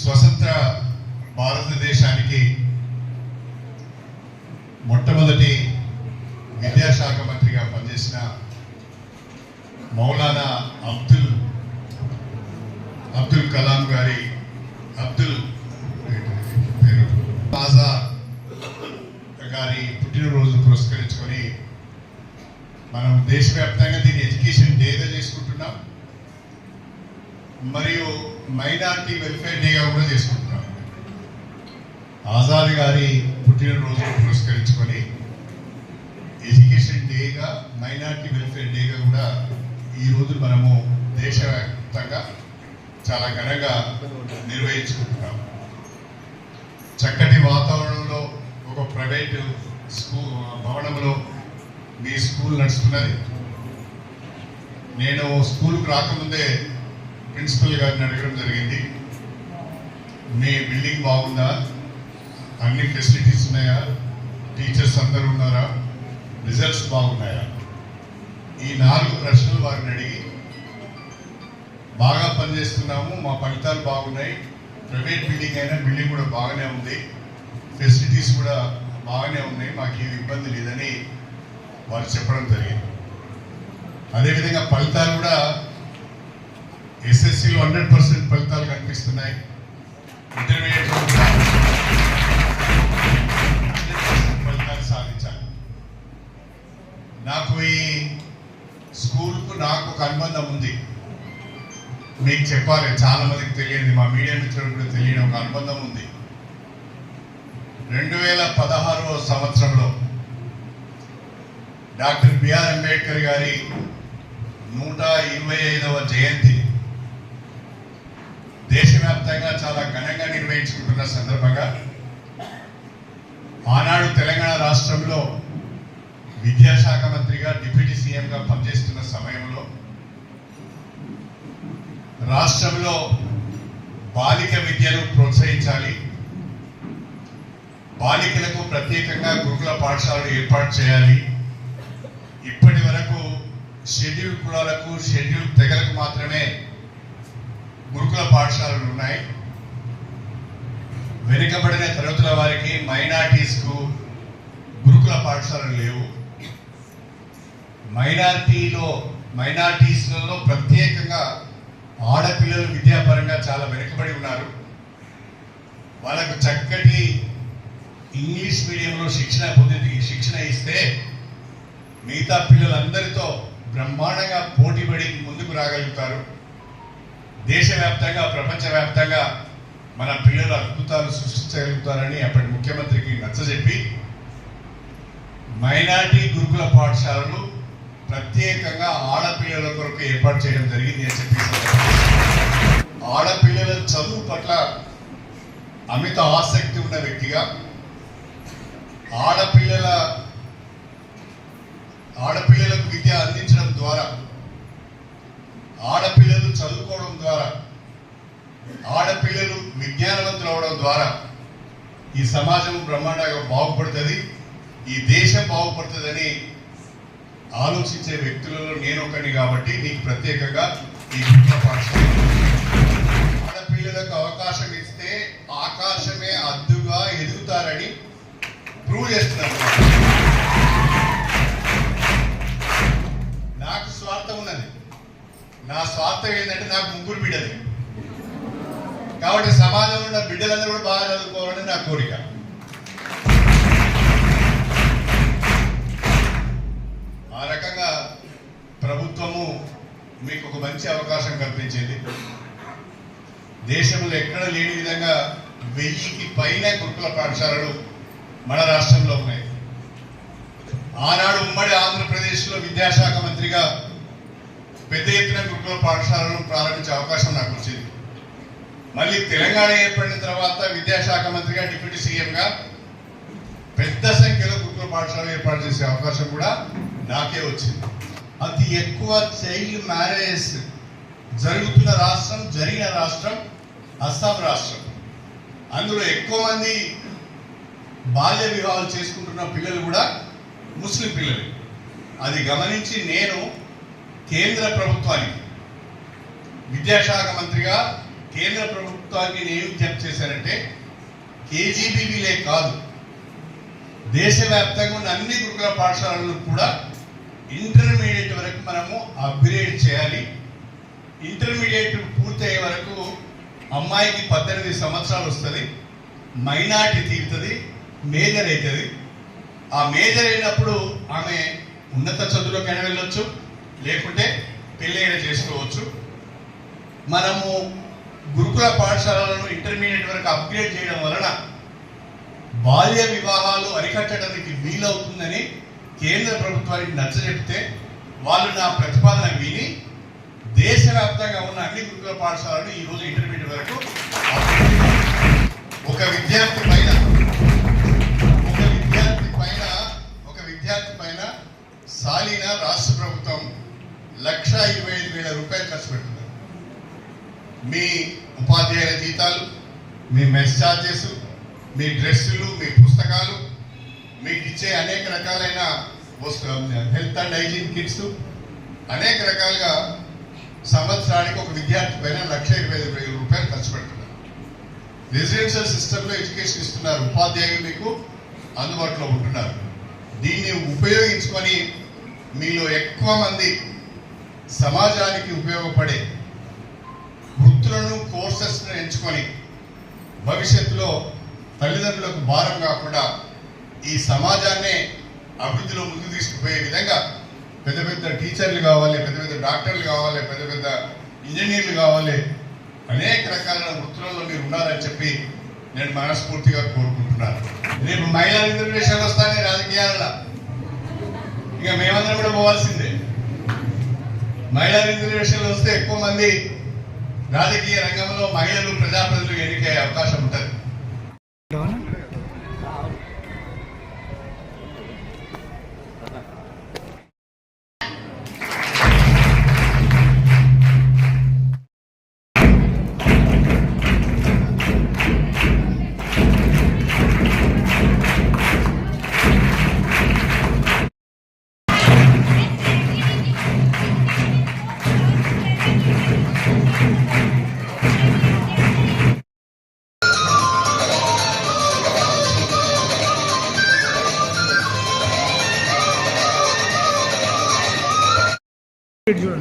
స్వతంత్ర భారతదేశానికి మొట్టమొదటి విద్యాశాఖ మంత్రిగా పనిచేసిన మౌలానా అబ్దుల్ అబ్దుల్ కలాం గారి అబ్దుల్ పేరు ఆజాద్ గారి పుట్టినరోజు పురస్కరించుకొని మనం దేశవ్యాప్తంగా దీన్ని ఎడ్యుకేషన్ డేగా చేసుకుంటున్నాం. మరియు మైనార్టీ వెల్ఫేర్ డేగా కూడా చేసుకుంటున్నాం ఆజాద్ గారి పుట్టినరోజు పురస్కరించుకొని ఎడ్యుకేషన్ డేగా మైనార్టీ వెల్ఫేర్ డేగా కూడా ఈ రోజు మనము దేశవ్యాప్తంగా చాలా ఘనంగా నిర్వహించుకుంటున్నాం. చక్కటి వాతావరణంలో ఒక ప్రైవేటు స్కూల్ భవనంలో మీ స్కూల్ నడుస్తున్నది. నేను స్కూల్కి రాకముందే ప్రిన్సిపల్ గారిని అడగడం జరిగింది. మీ బిల్డింగ్ బాగుందా? అన్ని ఫెసిలిటీస్ ఉన్నాయా? టీచర్స్ అందరు ఉన్నారా? రిజల్ట్స్ బాగున్నాయా? ఈ నాలుగు ప్రశ్నలు వారిని అడిగి బాగా పనిచేస్తున్నాము మా ఫలితాలు బాగున్నాయి. ప్రైవేట్ బిల్డింగ్ అయినా బిల్డింగ్ కూడా బాగానే ఉంది. ఫెసిలిటీస్ కూడా బాగానే ఉన్నాయి. మాకు ఏమి ఇబ్బంది లేదని వారు చెప్పడం జరిగింది. అదేవిధంగా ఫలితాలు కూడా ఎస్ఎస్సిలో హండ్రెడ్ పర్సెంట్ ఫలితాలు కనిపిస్తున్నాయి. ఇంటర్మీడియట్ ఫలితాలు సాధించాలి. నాకు ఈ స్కూల్కు నాకు ఒక అనుబంధం ఉంది. మీకు చెప్పాలి చాలా మందికి తెలియదు మా మీడియా మిత్రులు కూడా తెలియని ఒక అనుబంధం ఉంది. రెండు వేల పదహారవ సంవత్సరంలో డాక్టర్ బిఆర్ అంబేద్కర్ గారి నూట ఇరవై ఐదవ జయంతి దేశవ్యాప్తంగా చాలా ఘనంగా నిర్వహించుకుంటున్న సందర్భంగా ఆనాడు తెలంగాణ రాష్ట్రంలో విద్యాశాఖ మంత్రిగా డిప్యూటీ సీఎంగా పనిచేస్తున్న సమయంలో రాష్ట్రంలో బాలిక విద్యను ప్రోత్సహించాలి. బాలికలకు ప్రత్యేకంగా గురుకుల పాఠశాలలు ఏర్పాటు చేయాలి. ఇప్పటి వరకు షెడ్యూల్ కులాలకు షెడ్యూల్ తెగలకు మాత్రమే పాఠశాలలు ఉన్నాయి వెనుకబడిన తరగతుల వారికి మైనార్టీస్కు గురుకుల పాఠశాలలు లేవు. మైనార్టీలో మైనార్టీస్లలో ప్రత్యేకంగా ఆడపిల్లలు విద్యాపరంగా చాలా వెనుకబడి ఉన్నారు. వాళ్ళకు చక్కటి ఇంగ్లీష్ మీడియంలో శిక్షణ పొంది శిక్షణ ఇస్తే మిగతా పిల్లలందరితో బ్రహ్మాండంగా పోటీపడి ముందుకు రాగలుగుతారు. దేశవ్యాప్తంగా ప్రపంచవ్యాప్తంగా మన పిల్లలు అద్భుతాలు సృష్టించగలుగుతారని అప్పటి ముఖ్యమంత్రికి నచ్చజెప్పి మైనార్టీ గురుకుల పాఠశాలలు ప్రత్యేకంగా ఆడపిల్లల కొరకు ఏర్పాటు చేయడం జరిగింది అని చెప్పి ఆడపిల్లల చదువు పట్ల అమిత ఆసక్తి ఉన్న వ్యక్తిగా ఆడపిల్లల ఆడపిల్లలకు విద్య అందించడం ద్వారా ఆడపిల్ల చదువుకోవడం ద్వారా ఆడపిల్లలు విజ్ఞానవంతులు అవడం ద్వారా ఈ సమాజం బ్రహ్మాండంగా బాగుపడుతుంది ఈ దేశం బాగుపడుతుందని ఆలోచించే వ్యక్తులలో నేను ఒకటి కాబట్టి నీకు ప్రత్యేకంగా ఈ గురుకుల పాఠశాల ఆడపిల్లలకు అవకాశం ఇస్తే ఆకాశమే అద్దుగా ఎదుగుతారని ప్రూవ్ చేస్తున్నారు. నాకు స్వార్థం ఉన్నది. నా స్వార్థం ఏంటంటే నాకు ముగ్గురు బిడ్డలు. కాబట్టి సమాజంలో ఉన్న బిడ్డలందరూ కూడా బాగా చదువుకోవాలని నా కోరిక. ఆ రకంగా ప్రభుత్వము మీకు ఒక మంచి అవకాశం కల్పించింది. దేశంలో ఎక్కడ లేని విధంగా వెయ్యికి పైన గురుకుల పాఠశాలలు మన రాష్ట్రంలో ఉన్నాయి. ఆనాడు ఉమ్మడి ఆంధ్రప్రదేశ్లో విద్యాశాఖ మంత్రిగా పెద్ద ఎత్తున గురుకుల పాఠశాలను ప్రారంభించే అవకాశం నాకు వచ్చింది. మళ్ళీ తెలంగాణ ఏర్పడిన తర్వాత విద్యాశాఖ మంత్రిగా డిప్యూటీ సీఎంగా పెద్ద సంఖ్యలో గురుకుల పాఠశాలలు ఏర్పాటు చేసే అవకాశం కూడా నాకే వచ్చింది. అతి ఎక్కువ చైల్డ్ మ్యారేజ్ జరుగుతున్న రాష్ట్రం జరిగిన రాష్ట్రం అస్సాం రాష్ట్రం. అందులో ఎక్కువ మంది బాల్య వివాహాలు చేసుకుంటున్న పిల్లలు కూడా ముస్లిం పిల్లలు. అది గమనించి నేను కేంద్ర ప్రభుత్వానికి విద్యాశాఖ మంత్రిగా కేంద్ర ప్రభుత్వానికి నేను విజ్ఞప్తి చేశారంటే కేజీబీవీలే కాదు. దేశవ్యాప్తంగా ఉన్న అన్ని గురుకుల పాఠశాలలను కూడా ఇంటర్మీడియట్ వరకు మనము అప్గ్రేడ్ చేయాలి. ఇంటర్మీడియట్ పూర్తయ్యే వరకు అమ్మాయికి పద్దెనిమిది సంవత్సరాలు వస్తుంది మైనార్టీ తీరుతుంది మేజర్ అవుతుంది. ఆ మేజర్ అయినప్పుడు ఆమె ఉన్నత చదువులోకైనా వెళ్ళొచ్చు లేకుంటే పెళ్ళైనా చేసుకోవచ్చు. మనము గురుకుల పాఠశాలలను ఇంటర్మీడియట్ వరకు అప్గ్రేడ్ చేయడం వలన బాల్య వివాహాలు అరికట్టడానికి వీలవుతుందని కేంద్ర ప్రభుత్వానికి నచ్చజెప్తే వాళ్ళు నా ప్రతిపాదన విని దేశవ్యాప్తంగా ఉన్న అన్ని గురుకుల పాఠశాలలు ఈ రోజు ఇంటర్మీడియట్ వరకు ఒక విద్యార్థి పైన ఒక విద్యార్థి పైన ఒక విద్యార్థి పైన సాలిన రాష్ట్ర ప్రభుత్వం లక్ష ఇరవై ఐదు వేల రూపాయలు ఖర్చు పెట్టున్నారు మీ ఉపాధ్యాయుల జీతాలు మీ మెస్ ఛార్జెస్ మీ డ్రెస్సులు మీ పుస్తకాలు మీకు ఇచ్చే అనేక రకాలైన హెల్త్ అండ్ హైజీన్ కిట్స్ అనేక రకాలుగా సంవత్సరానికి ఒక విద్యార్థి పైన లక్ష ఇరవై ఐదు వేల రూపాయలు ఖర్చు పెడుతున్నారు. రెసిడెన్షియల్ సిస్టంలో ఎడ్యుకేషన్ ఇస్తున్నారు ఉపాధ్యాయులు మీకు అందుబాటులో ఉంటున్నారు. దీన్ని ఉపయోగించుకొని మీలో ఎక్కువ మంది సమాజానికి ఉపయోగపడే వృత్తులను కోర్సెస్ను ఎంచుకొని భవిష్యత్తులో తల్లిదండ్రులకు భారం కాకుండా ఈ సమాజాన్నే అభివృద్ధిలో ముందుకు తీసుకుపోయే విధంగా పెద్ద పెద్ద టీచర్లు కావాలి పెద్ద పెద్ద డాక్టర్లు కావాలి పెద్ద పెద్ద ఇంజనీర్లు కావాలి అనేక రకాలైన వృత్తులలో మీరు ఉన్నారని చెప్పి నేను మనస్ఫూర్తిగా కోరుకుంటున్నాను. రేపు మహిళా రిజర్వేషన్లు వస్తానే రాజకీయాలలో. ఇక మేమందరం కూడా పోవాల్సిందే. మహిళా రిజర్వేషన్లు వస్తే ఎక్కువ మంది రాజకీయ రంగంలో మహిళలు ప్రజాప్రతినిధులు ఎన్నికయ్యే అవకాశం ఉంటుంది. 这就是